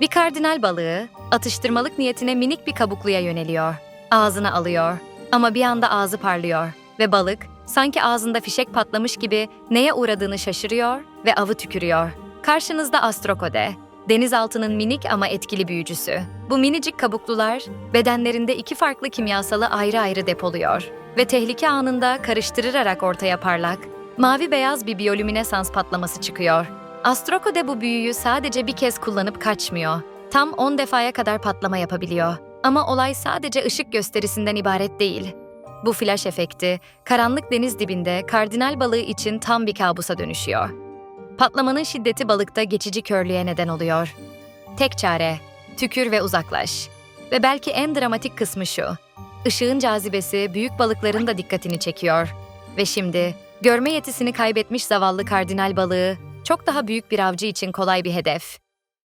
Bir kardinal balığı atıştırmalık niyetine minik bir kabukluya yöneliyor. Ağzına alıyor ama bir anda ağzı parlıyor ve balık sanki ağzında fişek patlamış gibi neye uğradığını şaşırıyor ve avı tükürüyor. Karşınızda astrokode, denizaltının minik ama etkili büyücüsü. Bu minicik kabuklular bedenlerinde iki farklı kimyasalı ayrı ayrı depoluyor ve tehlike anında karıştırılarak ortaya parlak, mavi beyaz bir biyolüminesans patlaması çıkıyor. Astrokode bu büyüyü sadece bir kez kullanıp kaçmıyor. Tam 10 defaya kadar patlama yapabiliyor. Ama olay sadece ışık gösterisinden ibaret değil. Bu flash efekti, karanlık deniz dibinde kardinal balığı için tam bir kabusa dönüşüyor. Patlamanın şiddeti balıkta geçici körlüğe neden oluyor. Tek çare, tükür ve uzaklaş. Ve belki en dramatik kısmı şu. Işığın cazibesi büyük balıkların da dikkatini çekiyor. Ve şimdi görme yetisini kaybetmiş zavallı kardinal balığı çok daha büyük bir avcı için kolay bir hedef.